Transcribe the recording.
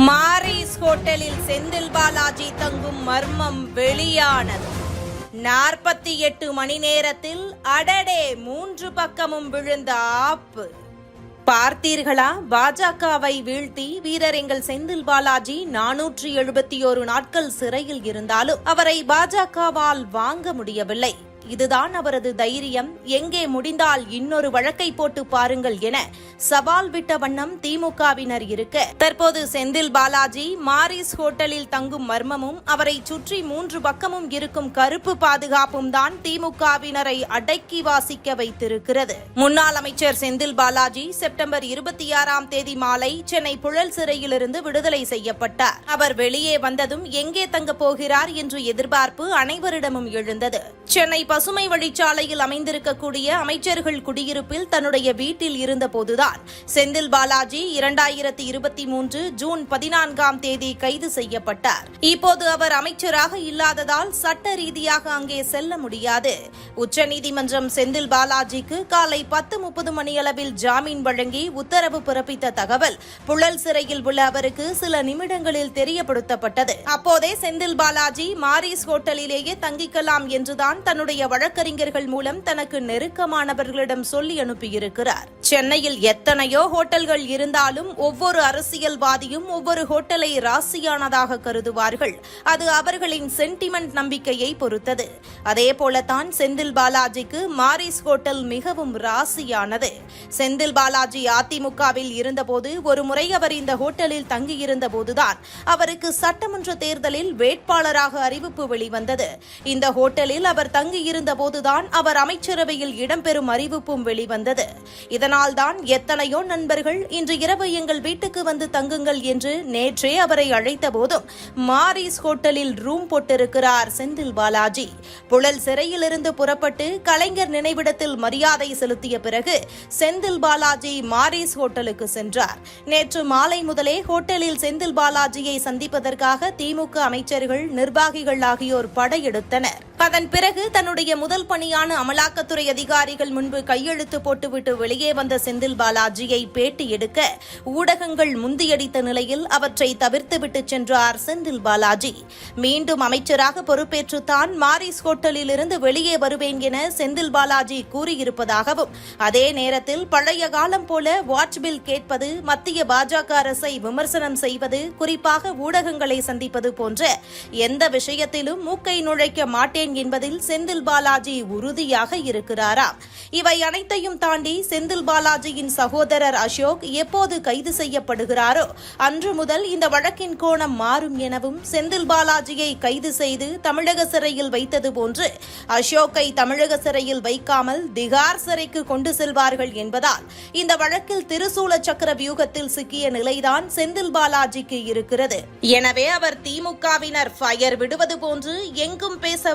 Maurice ஹோட்டலில் செந்தில் பாலாஜி தங்கும் மர்மம் வெளியானது. நாற்பத்தி எட்டு மணி நேரத்தில் அடடே மூன்று பக்கமும் விழுந்த ஆப்பு. பார்த்தீர்களா? பாஜகவை வீழ்த்தி வீரர் எங்கள் செந்தில் பாலாஜி நானூற்றி எழுபத்தி ஒரு நாட்கள் சிறையில் இருந்தாலும் அவரை பாஜகவால் வாங்க முடியவில்லை. இதுதான் அவரது தைரியம். எங்கே முடிந்தால் இன்னொரு வழக்கை போட்டு பாருங்கள் என சவால் விட்ட வண்ணம் திமுகவினர் இருக்க. தற்போது செந்தில் பாலாஜி மாரிஸ் ஹோட்டலில் தங்கும் மர்மமும் அவரை சுற்றி மூன்று பக்கமும் இருக்கும் கருப்பு பாதுகாப்பும் தான் திமுகவினரை அடக்கி வாசிக்க வைத்திருக்கிறது. முன்னாள் அமைச்சர் செந்தில் பாலாஜி செப்டம்பர் இருபத்தி ஆறாம் தேதி மாலை சென்னை புழல் சிறையிலிருந்து விடுதலை செய்யப்பட்டார். அவர் வெளியே வந்ததும் எங்கே தங்கப் போகிறார் என்று எதிர்பார்ப்பு அனைவரிடமும் எழுந்தது. சென்னை பசுமை வழிச்சாலையில் அமைந்திருக்கக்கூடிய அமைச்சர்கள் குடியிருப்பில் தன்னுடைய வீட்டில் இருந்தபோதுதான் செந்தில் பாலாஜி இரண்டாயிரத்தி இருபத்தி மூன்று ஜூன் பதினான்காம் தேதி கைது செய்யப்பட்டார். இப்போது அவர் அமைச்சராக இல்லாததால் சட்ட ரீதியாக அங்கே செல்ல முடியாது. உச்சநீதிமன்றம் செந்தில் பாலாஜிக்கு காலை பத்து முப்பது மணியளவில் ஜாமீன் வழங்கி உத்தரவு பிறப்பித்த தகவல் புழல் சிறையில் உள்ள அவருக்கு சில நிமிடங்களில் தெரியப்படுத்தப்பட்டது. அப்போதே செந்தில் பாலாஜி மாரிஸ் ஹோட்டலிலேயே தங்கிக்கலாம் என்றுதான் தன்னுடைய வழக்கறிஞர்கள் மூலம் தனக்கு நெருக்கமானவர்களிடம் சொல்லி அனுப்பியிருக்கிறார். சென்னையில் எத்தனையோ ஹோட்டல்கள் இருந்தாலும் ஒவ்வொரு அரசியல்வாதியும் ஒவ்வொரு ஹோட்டலை ராசியானதாக கருதுவார்கள். அது அவர்களின் சென்டிமெண்ட் நம்பிக்கையை பொறுத்தது. அதேபோலத்தான் செந்தில் பாலாஜிக்கு மாரிஸ் ஹோட்டல் மிகவும் ராசியானது. செந்தில் பாலாஜி அதிமுகவில் இருந்தபோது ஒரு முறை அவர் இந்த ஹோட்டலில் தங்கியிருந்த போதுதான் அவருக்கு சட்டமன்ற தேர்தலில் வேட்பாளராக அறிவிப்பு வெளிவந்தது. இந்த ஹோட்டலில் அவர் தங்கியிருந்த இருந்தபோதுதான் அவர் அமைச்சரவையில் இடம்பெறும் அறிவிப்பும் வெளிவந்தது. இதனால் தான் எத்தனையோ நண்பர்கள் இன்று இரவு எங்கள் வீட்டுக்கு வந்து தங்குங்கள் என்று நேற்றே அவரை அழைத்த போதும் மாரிஸ் ஹோட்டலில் ரூம் போட்டிருக்கிறார் செந்தில் பாலாஜி. புழல் சிறையிலிருந்து புறப்பட்டு கலைஞர் நினைவிடத்தில் மரியாதை செலுத்திய பிறகு செந்தில் பாலாஜி மாரிஸ் ஹோட்டலுக்கு சென்றார். நேற்று மாலை முதலே ஹோட்டலில் செந்தில் பாலாஜியை சந்திப்பதற்காக திமுக அமைச்சர்கள் நிர்வாகிகள் ஆகியோர் படையெடுத்தனர். அதன் பிறகு தன்னுடைய முதல் பணியான அமலாக்கத்துறை அதிகாரிகள் முன்பு கையெழுத்து போட்டுவிட்டு வெளியே வந்த செந்தில் பாலாஜியை பேட்டி எடுக்க ஊடகங்கள் முந்தியடித்த நிலையில் அவற்றை தவிர்த்துவிட்டு சென்றார் செந்தில் பாலாஜி. மீண்டும் அமைச்சராக பொறுப்பேற்றுத்தான் மாரிஸ் ஹோட்டலில் இருந்து வெளியே வருவேன் என செந்தில் பாலாஜி கூறியிருப்பதாகவும் அதே நேரத்தில் பழைய காலம் போல வாட்ச் பில் கேட்பது மத்திய பாஜக அரசை விமர்சனம் செய்வது குறிப்பாக ஊடகங்களை சந்திப்பது போன்ற எந்த விஷயத்திலும் மூக்கை நுழைக்க மாட்டேன் என்பதில் செந்தில் பாலாஜி உறுதியாக இருக்கிறாராம் இவை அனைத்தையும் தாண்டி செந்தில் பாலாஜியின் சகோதரர் அசோக் எப்போது கைது செய்யப்படுகிறாரோ அன்று முதல் இந்த வழக்கின் கோணம் மாறும் எனவும் செந்தில் பாலாஜியை கைது செய்து தமிழக சிறையில் வைத்தது போன்று அசோக்கை தமிழக சிறையில் வைக்காமல் திகார் சிறைக்கு கொண்டு செல்வார்கள் என்பதால் இந்த வழக்கில் திருசூல சக்கர வியூகத்தில் சிக்கிய நிலைதான் செந்தில் பாலாஜிக்கு இருக்கிறது. எனவே அவர் திமுகவினர் ஃபயர் விடுவது போன்று எங்கும் பேச